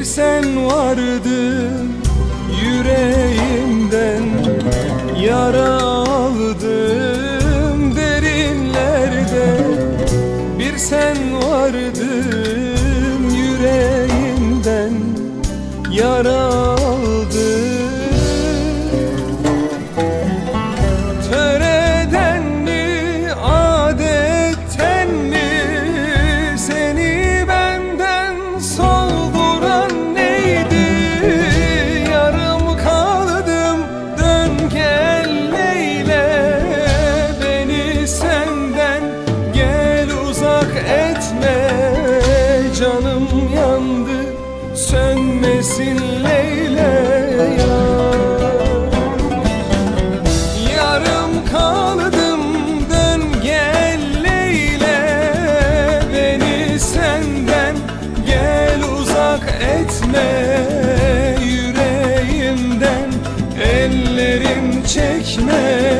Bir sen vardın yüreğimden Yara aldım derinlerde. Bir sen vardın yüreğimden Yara sönmesin Leyle ya Yarım kaldım dön gel Leyle Beni senden gel uzak etme. Yüreğimden ellerim çekme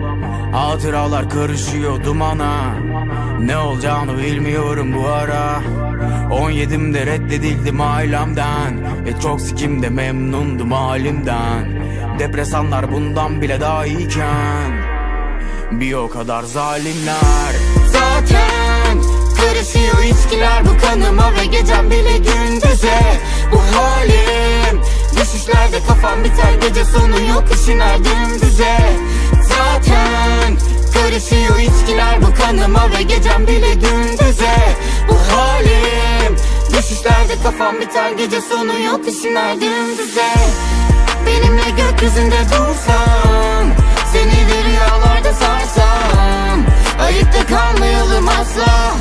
Hatıralar karışıyor dumana. Ne olacağını bilmiyorum bu ara. 17'imde reddedildim ailemden. Ve çok sikimde memnundum halimden. Depresanlar bundan bile daha iyiken. Bir o kadar zalimler. Zaten karışıyor içkiler bu kanıma ve gecem bile gündüze. Bu halim düşüşlerde kafam biter gece sonu yok işin Zaten karışıyor içkiler bu kanıma ve gecem bile gündüze. Bu halim düşüşlerde kafam biter gece sonu yok işin her dümdüze Benimle gökyüzünde dursan Seni de rüyalarda sarsam. Ayıkta kalmayalım asla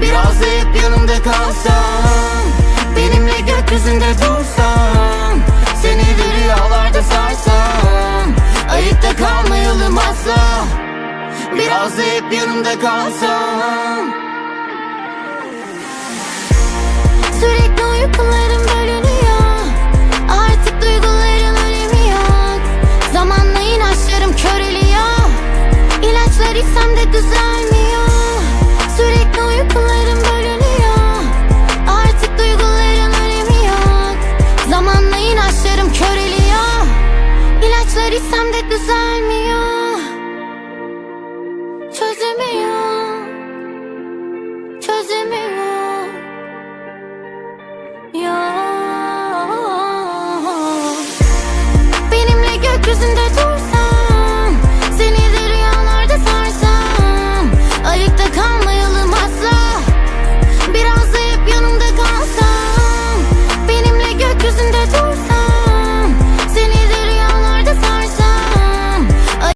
Biraz da hep yanımda kalsam. Benimle gökyüzünde dursan Seni de rüyalarda sarsam. Ayıkta kalmayalım Biraz hep yanımda kalsam. Sürekli uykularım bölünüyor. Artık duyguların önemi yok. Zamanla inançlarım köreliyor. İlaçlar içsem de düzelmiyor. Sürekli uykularım bölünüyor. Artık duyguların önemi yok. Zamanla inançlarım köreliyor. İlaçlar içsem de düzelmiyor